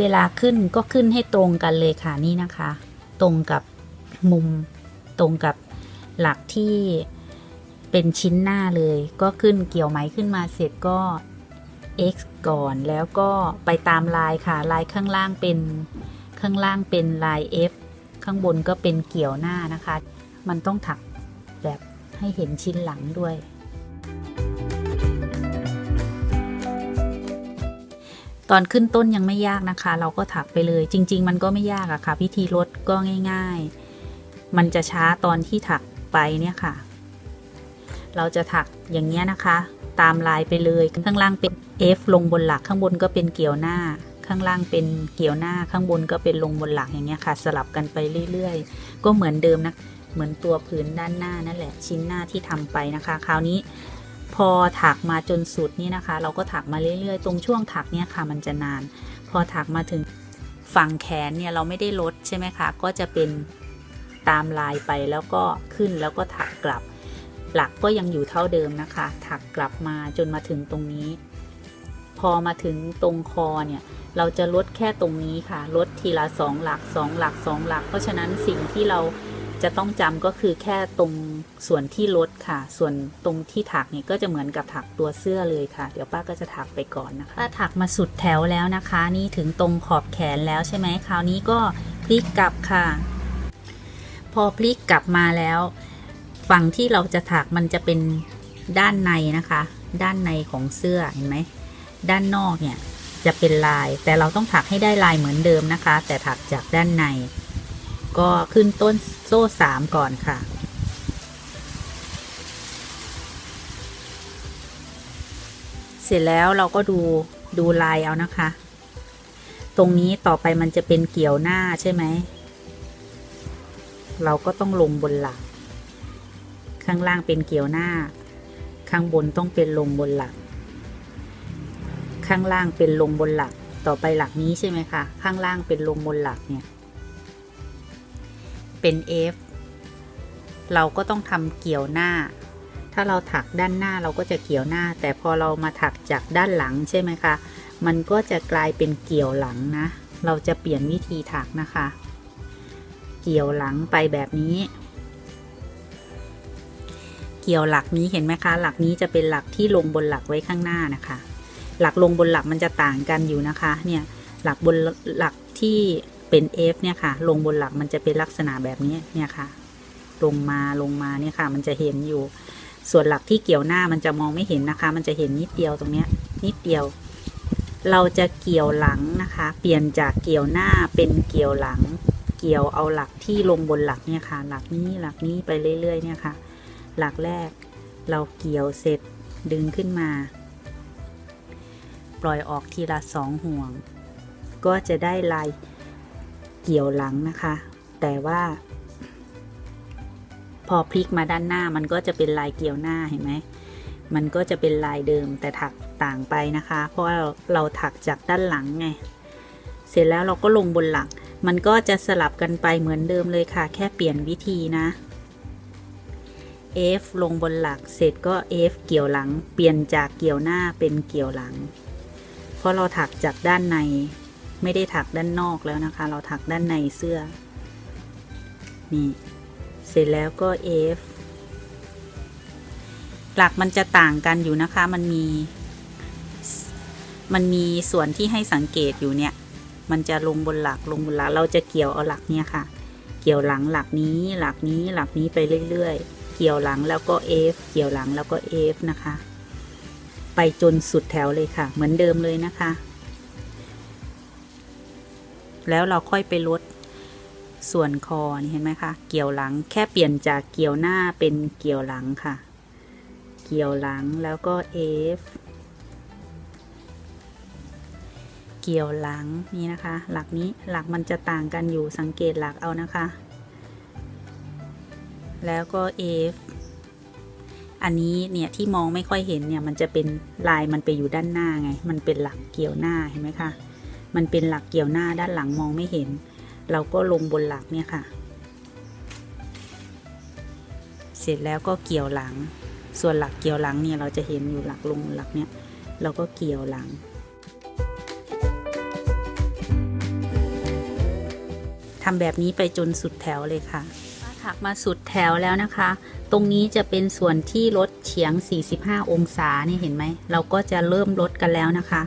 เวลาขึ้นก็ขึ้นให้ตรงกันเลยค่ะนี่นะคะ ตรงกับมุมตรงกับหลักที่เป็นชิ้นหน้าเลย ก็ขึ้นเกี่ยวไหมขึ้นมาเสร็จก็ x ก่อนแล้วก็ไปตามลายค่ะ ลายข้างล่างเป็นข้างล่างเป็นลาย f ข้างบนก็เป็นเกี่ยวหน้านะคะ มันต้องถักแบบให้เห็นชิ้นหลังด้วย ตอนขึ้นต้นยังไม่ยากนะคะ เราก็ถักไปเลย จริง ๆ มันก็ไม่ยากอะค่ะวิธีลดก็ง่าย ๆ มันจะช้าตอนที่ถักไปเนี่ยค่ะ เราจะถักอย่างเงี้ยนะคะ ตามลายไปเลยข้างล่างเป็น F ลงบนหลักข้างบนก็เป็นเกี่ยวหน้า ข้างล่างเป็นเกี่ยวหน้าข้างบนก็เป็นลงบนหลักอย่างเงี้ยค่ะ สลับกันไปเรื่อย ๆ ก็เหมือนเดิมนะเหมือนตัวผืนด้านหน้านั่นแหละชิ้นหน้าที่ทำไปนะคะ คราวนี้ พอถักมาจนสุดนี่นะคะ เราก็ถักมาเรื่อยๆ ตรงช่วงถักเนี่ยค่ะมันจะนาน พอถักมาถึงฝั่งแขนเนี่ยเราไม่ได้ลดใช่ไหมคะก็จะเป็นตามลายไปแล้วก็ขึ้นแล้วก็ถักกลับ หลักก็ยังอยู่เท่าเดิมนะคะ ถักกลับมาจนมาถึงตรงนี้ พอมาถึงตรงคอเนี่ยเราจะลดแค่ตรงนี้ค่ะ ลดทีละสองหลักสองหลักสองหลัก เพราะฉะนั้นสิ่งที่เรา จะต้องจำก็คือแค่ตรงส่วนที่ลดค่ะ ส่วนตรงที่ถักเนี่ยก็จะเหมือนกับถักตัวเสื้อเลยค่ะ เดี๋ยวป้าก็จะถักไปก่อนนะคะป้าถักมาสุดแถวแล้วนะคะ นี่ถึงตรงขอบแขนแล้วใช่ไหมคราวนี้ก็พลิกกลับค่ะ พอพลิกกลับมาแล้ว ฝั่งที่เราจะถักมันจะเป็นด้านในนะคะ ด้านในของเสื้อเห็นไหมด้านนอกเนี่ยจะเป็นลาย แต่เราต้องถักให้ได้ลายเหมือนเดิมนะคะ แต่ถักจากด้านใน ก็ขึ้นต้นโซ่สามก่อนค่ะ เสร็จแล้วเราก็ดูดูลายเอานะคะ ตรงนี้ต่อไปมันจะเป็นเกี่ยวหน้าใช่ไหม เราก็ต้องลงบนหลัก ข้างล่างเป็นเกี่ยวหน้า ข้างบนต้องเป็นลงบนหลัก ข้างล่างเป็นลงบนหลัก ต่อไปหลักนี้ใช่ไหมคะ ข้างล่างเป็นลงบนหลักเนี่ย เป็น F เราก็ต้องทำเกี่ยวหน้า ถ้าเราถักด้านหน้าเราก็จะเกี่ยวหน้า แต่พอเรามาถักจากด้านหลังใช่ไหมคะ มันก็จะกลายเป็นเกี่ยวหลังนะ เราจะเปลี่ยนวิธีถักนะคะ เกี่ยวหลังไปแบบนี้ เกี่ยวหลักนี้เห็นไหมคะ หลักนี้จะเป็นหลักที่ลงบนหลักไว้ข้างหน้านะคะ หลักลงบนหลักมันจะต่างกันอยู่นะคะ เนี่ย หลักบนหลักที่ เป็น F เนี่ยค่ะ ลงบนหลักมันจะเป็นลักษณะแบบนี้เนี่ยค่ะ ลงมาลงมาเนี่ยค่ะ มันจะเห็นอยู่ ส่วนหลักที่เกี่ยวหน้ามันจะมองไม่เห็นนะคะ มันจะเห็นนิดเดียวตรงเนี้ย นิดเดียว เราจะเกี่ยวหลังนะคะ เปลี่ยนจากเกี่ยวหน้าเป็นเกี่ยวหลัง เกี่ยวเอาหลักที่ลงบนหลักเนี่ยค่ะ หลักนี้หลักนี้ไปเรื่อยๆ เนี่ยค่ะ หลักแรก เราเกี่ยวเสร็จดึงขึ้นมา ปล่อยออกทีละสองห่วง ก็จะได้ลาย เกี่ยวหลังนะคะ แต่ว่า พอพลิกมาด้านหน้ามันก็จะเป็นลายเกี่ยวหน้าเห็นไหมมันก็จะเป็นลายเดิมแต่ถักต่างไปนะคะ เพราะว่าเราเราถักจากด้านหลังไงเสร็จแล้วเราก็ลงบนหลักมันก็จะสลับกันไปเหมือนเดิมเลยค่ะ แค่เปลี่ยนวิธีนะ F ลงบนหลักเสร็จก็ F เกี่ยวหลัง เปลี่ยนจากเกี่ยวหน้าเป็นเกี่ยวหลัง เพราะเราถักจากด้านใน ไม่ได้ถักด้านนอกแล้วนะคะ เราถักด้านในเสื้อ นี่ เสร็จแล้วก็ F หลักมันจะต่างกันอยู่นะคะ มันมี มันมีส่วนที่ให้สังเกตอยู่เนี่ย มันจะลงบนหลักลงบนหลัก เราจะเกี่ยวเอาหลักเนี่ยค่ะ เกี่ยวหลังหลักนี้หลักนี้หลักนี้ไปเรื่อยๆ เกี่ยวหลังแล้วก็ F เกี่ยวหลังแล้วก็ F นะคะ ไปจนสุดแถวเลยค่ะ เหมือนเดิมเลยนะคะ แล้วเราค่อยไปลดส่วนคอนี่เห็นไหมคะ เกี่ยวหลังแค่เปลี่ยนจากเกี่ยวหน้าเป็นเกี่ยวหลังค่ะ เกี่ยวหลังแล้วก็ F เกี่ยวหลังนี่นะคะ หลักนี้หลักมันจะต่างกันอยู่สังเกตหลักเอานะคะ แล้วก็ F อันนี้เนี่ยที่มองไม่ค่อยเห็นเนี่ยมันจะเป็นลายมันไปอยู่ด้านหน้าไง มันเป็นหลักเกี่ยวหน้าเห็นไหมคะ มันเป็นหลักเกี่ยวหน้าด้านหลังมองไม่เห็น เราก็ลงบนหลักเนี่ยค่ะ เสร็จแล้วก็เกี่ยวหลัง ส่วนหลักเกี่ยวหลังเนี่ยเราจะเห็นอยู่หลักลงหลักเนี่ยเราก็เกี่ยวหลัง ทำแบบนี้ไปจนสุดแถวเลยค่ะถักมาสุดแถวแล้วนะคะ ตรงนี้จะเป็นส่วนที่ลดเฉียง 45 องศานี่เห็นไหม เราก็จะเริ่มลดกันแล้วนะคะ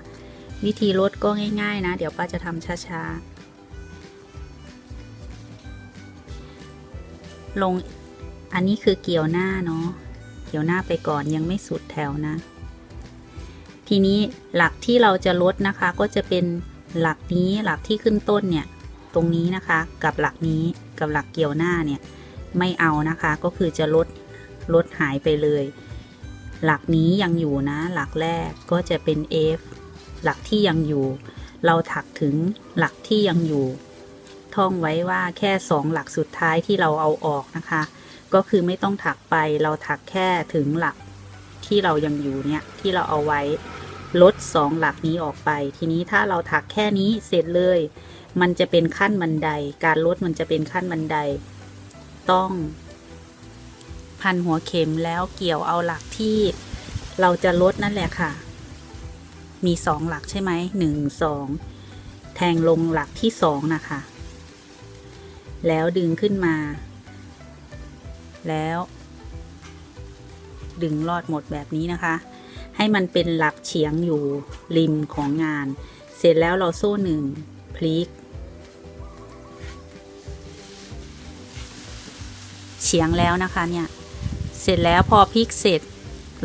วิธีลดก็ง่าย ๆ นะ เดี๋ยวป้าจะทำช้าๆ ลงอันนี้คือเกี่ยวหน้าเนาะเกี่ยวหน้าไปก่อนยังไม่สุดแถวนะ ทีนี้หลักที่เราจะลดนะคะก็จะเป็นหลักนี้หลักที่ขึ้นต้นเนี่ย ตรงนี้นะคะกับหลักนี้กับหลักเกี่ยวหน้าเนี่ย ไม่เอานะคะก็คือจะลดลดหายไปเลย หลักนี้ยังอยู่นะ หลักแรกก็จะเป็น F หลักที่ยังอยู่ เราถักถึงหลักที่ยังอยู่ ท่องไว้ว่าแค่สองหลักสุดท้ายที่เราเอาออกนะคะ ก็คือไม่ต้องถักไปเราถักแค่ถึงหลักที่เรายังอยู่เนี่ยที่เราเอาไว้ลดสองหลักนี้ออกไป ทีนี้ถ้าเราถักแค่นี้เสร็จเลย มันจะเป็นขั้นบันได การลดมันจะเป็นขั้นบันได ต้อง พันหัวเข็มแล้วเกี่ยวเอาหลักที่เราจะลดนั่นแหละค่ะ มีสองหลักใช่ไหมหนึ่งสองแทงลงหลักที่สองนะคะ แล้วดึงขึ้นมา แล้ว ดึงลอดหมดแบบนี้นะคะ ให้มันเป็นหลักเฉียงอยู่ริมของงาน เสร็จแล้วเราโซ่หนึ่งพลิก เฉียงแล้วนะคะเนี่ย เสร็จแล้วพอพลิกเสร็จ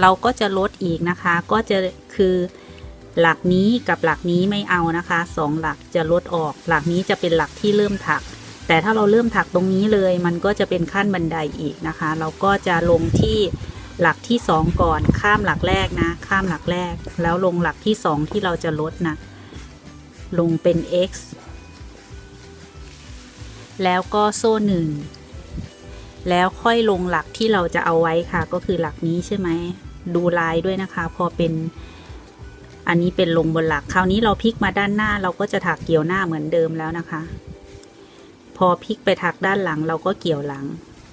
เราก็จะลดอีกนะคะ ก็จะคือ หลักนี้กับหลักนี้ไม่เอานะคะสองหลักจะลดออก หลักนี้จะเป็นหลักที่เริ่มถัก แต่ถ้าเราเริ่มถักตรงนี้เลย มันก็จะเป็นขั้นบันไดอีกนะคะ เราก็จะลงที่หลักที่สองก่อน ข้ามหลักแรกนะ ข้ามหลักแรก แล้วลงหลักที่สองที่เราจะลดนะ ลงเป็น x แล้วก็โซ่หนึ่งแล้วค่อยลงหลักที่เราจะเอาไว้ค่ะ ก็คือหลักนี้ใช่ไหม ดูลายด้วยนะคะ พอเป็น อันนี้เป็นลงบนหลัก คราวนี้เราพลิกมาด้านหน้าเราก็จะถักเกี่ยวหน้าเหมือนเดิมแล้วนะคะ พอพลิกไปถักด้านหลังเราก็เกี่ยวหลัง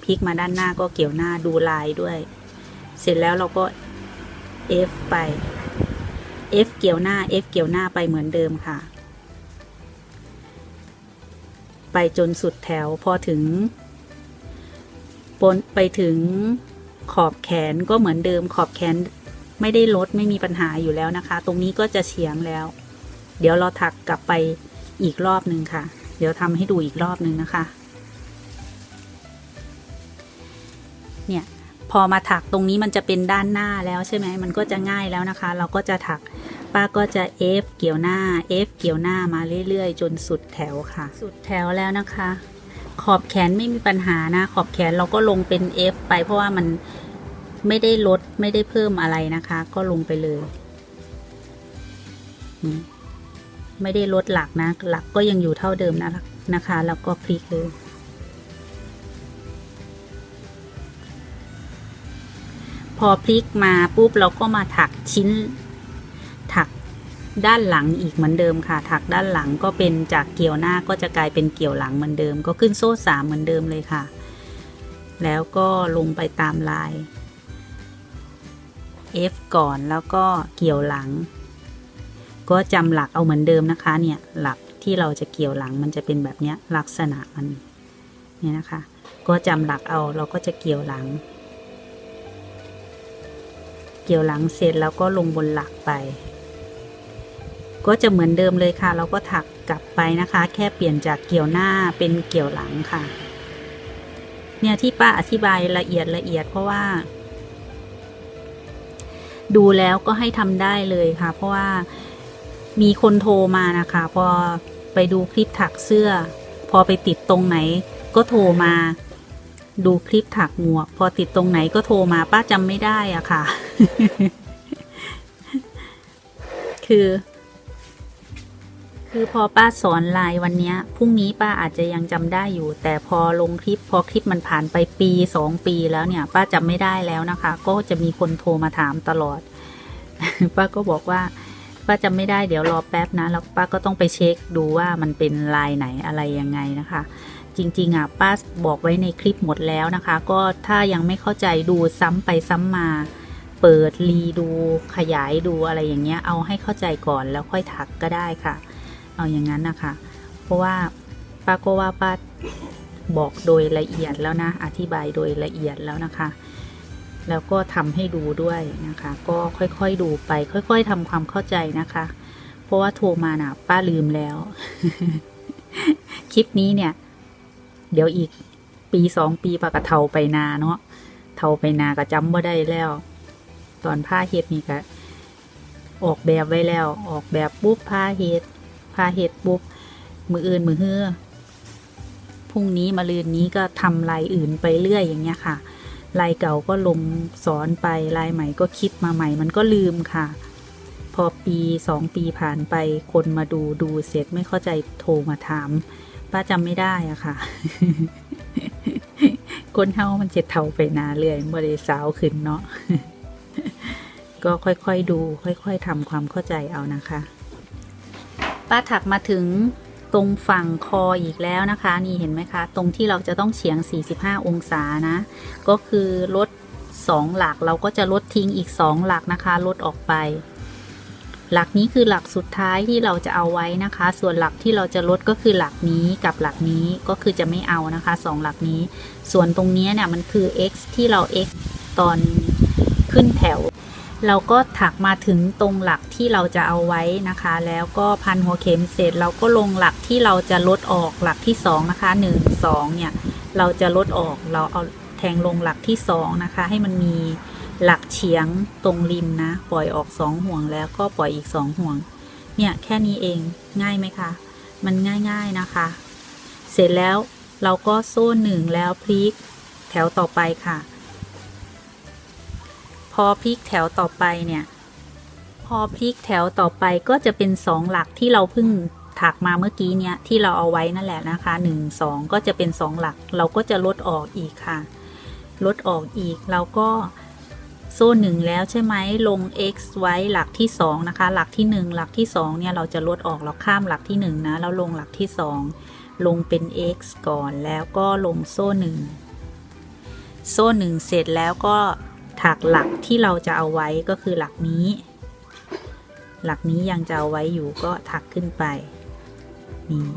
พลิกมาด้านหน้าก็เกี่ยวหน้าดูลายด้วย เสร็จแล้วเราก็ F ไป F เกี่ยวหน้า F เกี่ยวหน้าไปเหมือนเดิมค่ะ ไปจนสุดแถวพอถึงปนไปถึงขอบแขนก็เหมือนเดิมขอบแขน ไม่ได้ลดไม่มีปัญหาอยู่แล้วนะคะ ตรงนี้ก็จะเฉียงแล้ว เดี๋ยวเราถักกลับไปอีกรอบหนึ่งค่ะ เดี๋ยวทำให้ดูอีกรอบหนึ่งนะคะ เนี่ยพอมาถักตรงนี้มันจะเป็นด้านหน้าแล้วใช่ไหมมันก็จะง่ายแล้วนะคะ เราก็จะถักป้าก็จะ F เกี่ยวหน้า F เกี่ยวหน้ามาเรื่อยๆ จนสุดแถวค่ะ สุดแถวแล้วนะคะ ขอบแขนไม่มีปัญหานะ ขอบแขนเราก็ลงเป็น F ไปเพราะว่ามัน ไม่ได้ลดไม่ได้เพิ่มอะไรนะคะ ก็ลงไปเลย ไม่ได้ลดหลักนะ หลักก็ยังอยู่เท่าเดิมนะนะคะ แล้วก็พลิกเลย พอพลิกมาปุ๊บเราก็มาถักชิ้น ถักด้านหลังอีกเหมือนเดิมค่ะ ถักด้านหลังก็เป็นจากเกี่ยวหน้าก็จะกลายเป็นเกี่ยวหลังเหมือนเดิม ก็ขึ้นโซ่สามเหมือนเดิมเลยค่ะแล้วก็ลงไปตามลาย F ก่อนแล้วก็เกี่ยวหลัง ก็จำหลักเอาเหมือนเดิมนะคะเนี่ยหลักที่เราจะเกี่ยวหลังมันจะเป็นแบบนี้ลักษณะมันเนี่ยนะคะ ก็จำหลักเอาเราก็จะเกี่ยวหลัง เกี่ยวหลังเสร็จแล้วก็ลงบนหลักไป ก็จะเหมือนเดิมเลยค่ะ เราก็ถักกลับไปนะคะ แค่เปลี่ยนจากเกี่ยวหน้าเป็นเกี่ยวหลังค่ะ เนี่ยที่ป้าอธิบายละเอียดละเอียดเพราะว่า ดูแล้วก็ให้ทำได้เลยค่ะ เพราะว่ามีคนโทรมานะคะ พอไปดูคลิปถักเสื้อ พอไปติดตรงไหน ก็โทรมา ดูคลิปถักหมวก พอติดตรงไหนก็โทรมาป้าจำไม่ได้อะค่ะ คือ คือพอป้าสอนไลายวันนี้พรุ่งนี้ป้าอาจจะยังจำได้อยู่ แต่พอลงคลิปพอคลิปมันผ่านไปปีสองปีแล้วเนี่ย ป้าจำไม่ได้แล้วนะคะ ก็จะมีคนโทรมาถามตลอด ป้าก็บอกว่า ป้าจำไม่ได้เดี๋ยวรอแป๊บนะ แล้วป้าก็ต้องไปเช็คดูว่ามันเป็นลายไหนอะไรยังไงนะคะ จริงๆอะป้าบอกไว้ในคลิปหมดแล้วนะคะ ก็ถ้ายังไม่เข้าใจดูซ้ำไปซ้ำมาเปิดรีดูขยายดูอะไรอย่างเงี้ย เอาให้เข้าใจก่อนแล้วค่อยถักก็ได้ค่ะ เอาอย่างนั้นนะคะ เพราะว่าป้าก็ว่าป้าบอกโดยละเอียดแล้วนะ อธิบายโดยละเอียดแล้วนะคะ แล้วก็ทำให้ดูด้วยนะคะ ก็ค่อยๆดูไป ค่อย ๆทำความเข้าใจนะคะ เพราะว่าโทรมาน่ะ ป้าลืมแล้ว คลิปนี้เนี่ย เดี๋ยวอีกปีสองปีปากกะเทาไปนาเนาะเทาไปนาก็จำบ่ได้แล้ว ตอนผ้าเฮ็ดนี่ก็ออกแบบไว้แล้ว ออกแบบปุ๊บผ้าเฮ็ด ผ้าเฮ็ดปุ๊บมืออื่นมือเฮือพรุ่งนี้มาลืนนี้ก็ทำลายอื่นไปเรื่อยอย่างเงี้ยค่ะลายเก่าก็ลงสอนไปลายใหม่ก็คิดมาใหม่มันก็ลืมค่ะ พอปีสองปีผ่านไปคนมาดูดูเสร็จไม่เข้าใจโทรมาถาม ป้าจำไม่ได้อะค่ะ คนเฮามันเจ็ดเท่าไปนาเรื่อยบ่ได้สาวขึ้นเนาะก็ค่อยๆดู ค่อย ๆทำความเข้าใจเอานะคะ ป้าถักมาถึงตรงฝั่งคออีกแล้วนะคะ นี่เห็นไหมคะ ตรงที่เราจะต้องเฉียง 45 องศานะ ก็คือลด 2 หลักเราก็จะลดทิ้งอีก 2 หลักนะคะ ลดออกไป หลักนี้คือหลักสุดท้ายที่เราจะเอาไว้นะคะ ส่วนหลักที่เราจะลดก็คือหลักนี้กับหลักนี้ก็คือจะไม่เอานะคะสองหลักนี้ ส่วนตรงนี้เนี่ยมันคือ x ที่เรา x ตอนขึ้นแถว เราก็ถักมาถึงตรงหลักที่เราจะเอาไว้นะคะ แล้วก็พันหัวเข็มเสร็จเราก็ลงหลักที่เราจะลดออกหลักที่สองนะคะหนึ่งสองเนี่ยเราจะลดออกเราเอาแทงลงหลักที่สองนะคะ ให้มันมีหลักเฉียงตรงริมนะ ปล่อยออกสองห่วงแล้วก็ปล่อยอีกสองห่วง เนี่ยแค่นี้เองง่ายไหมคะ มันง่ายๆนะคะ เสร็จแล้วเราก็โซ่หนึ่งแล้วพลิกแถวต่อไปค่ะ พอพลิกแถวต่อไปเนี่ย พอพลิกแถวต่อไปก็จะเป็นสองหลักที่เราเพิ่งถักมาเมื่อกี้เนี่ยที่เราเอาไว้นั่นแหละนะคะหนึ่งสองก็จะเป็นสองหลัก เราก็จะลดออกอีกค่ะ ลดออกอีกเราก็โซ่หนึ่งแล้วใช่ไหมลง x ไว้หลักที่สองนะคะ หลักที่หนึ่งหลักที่สองเนี่ย เราจะลดออกเราข้ามหลักที่หนึ่งนะแล้วลงหลักที่สองลงเป็น x ก่อนแล้วก็ลงโซ่หนึ่งโซ่หนึ่งเสร็จแล้วก็ ถักหลักที่เราจะเอาไว้ก็คือหลักนี้ หลักนี้ยังจะเอาไว้อยู่ก็ถักขึ้นไปนี่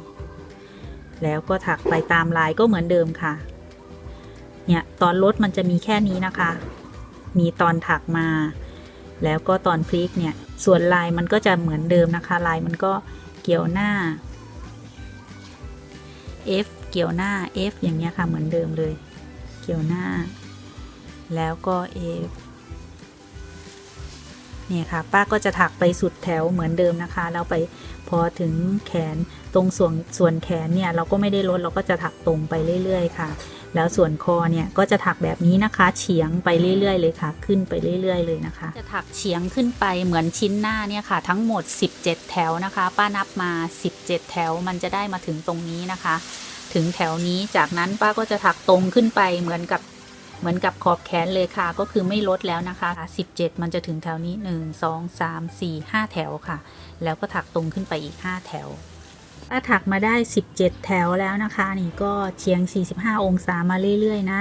แล้วก็ถักไปตามลายก็เหมือนเดิมค่ะ เนี่ยตอนลดมันจะมีแค่นี้นะคะ มีตอนถักมา แล้วก็ตอนพลิกเนี่ย ส่วนลายมันก็จะเหมือนเดิมนะคะ ลายมันก็เกี่ยวหน้า F เกี่ยวหน้า F อย่างเงี้ยค่ะเหมือนเดิมเลย เกี่ยวหน้า แล้วก็ F เนี่ยค่ะ ป้าก็จะถักไปสุดแถวเหมือนเดิมนะคะแล้วไปพอถึงแขนตรงส่วนส่วนแขนเนี่ยเราก็ไม่ได้ลดเราก็จะถักตรงไปเรื่อย ๆ ค่ะ แล้วส่วนคอเนี่ยก็จะถักแบบนี้นะคะ เฉียงไปเรื่อย ๆ เลยค่ะ ขึ้นไปเรื่อย ๆ เลยนะคะ จะถักเฉียงขึ้นไปเหมือนชิ้นหน้าเนี่ยค่ะ ทั้งหมด 17 แถวนะคะ ป้านับมา 17 แถวมันจะได้มาถึงตรงนี้นะคะ ถึงแถวนี้จากนั้นป้าก็จะถักตรงขึ้นไปเหมือนกับ เหมือนกับขอบแขนเลยค่ะ ก็คือไม่ลดแล้วนะคะ 17 มันจะถึงแถวนี้ 1 2 3 4 5 แถวค่ะ แล้วก็ถักตรงขึ้นไปอีก 5 แถวถ้าถักมาได้ 17 แถวแล้วนะคะ นี่ก็เฉียง 45 องศามาเรื่อยๆนะ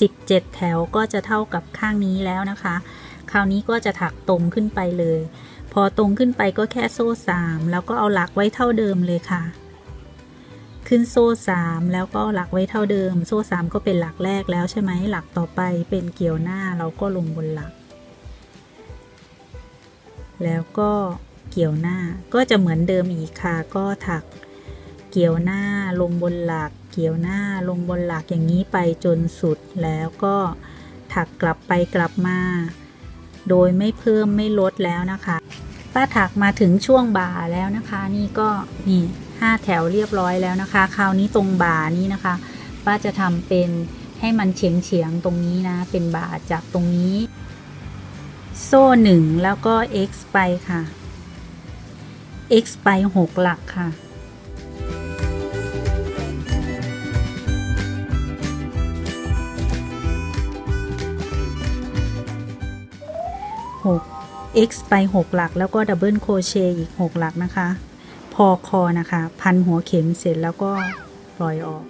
17 แถวก็จะเท่ากับข้างนี้แล้วนะคะ คราวนี้ก็จะถักตรงขึ้นไปเลย พอตรงขึ้นไปก็แค่โซ่ 3 แล้วก็เอาหลักไว้เท่าเดิมเลยค่ะ ขึ้นโซ่ 3 แล้วก็หลักไว้เท่าเดิม โซ่ 3 ก็เป็นหลักแรกแล้วใช่ไหมหลักต่อไปเป็นเกี่ยวหน้าเราก็ลงบนหลัก แล้วก็เกี่ยวหน้าก็จะเหมือนเดิมอีกค่ะก็ถักเกี่ยวหน้าลงบนหลัก เกี่ยวหน้าลงบนหลักอย่างนี้ไปจนสุดแล้วก็ถักกลับไปกลับมา โดยไม่เพิ่มไม่ลดแล้วนะคะป้าถักมาถึงช่วงบ่าแล้วนะคะ นี่ก็นี่ ห้าแถวเรียบร้อยแล้วนะคะ คราวนี้ตรงบ่านี้นะคะ ป้าจะทำเป็นให้มันเฉียงเฉียงตรงนี้นะ เป็นบ่าจากตรงนี้ โซ่หนึ่งแล้วก็ x ไปค่ะ x ไปหกหลักค่ะหก x ไป 6 หลักแล้วก็ดับเบิลโคเชต์อีก 6 หลักนะคะ พอคอนะคะ พันหัวเข็มเสร็จแล้วก็ปล่อยออก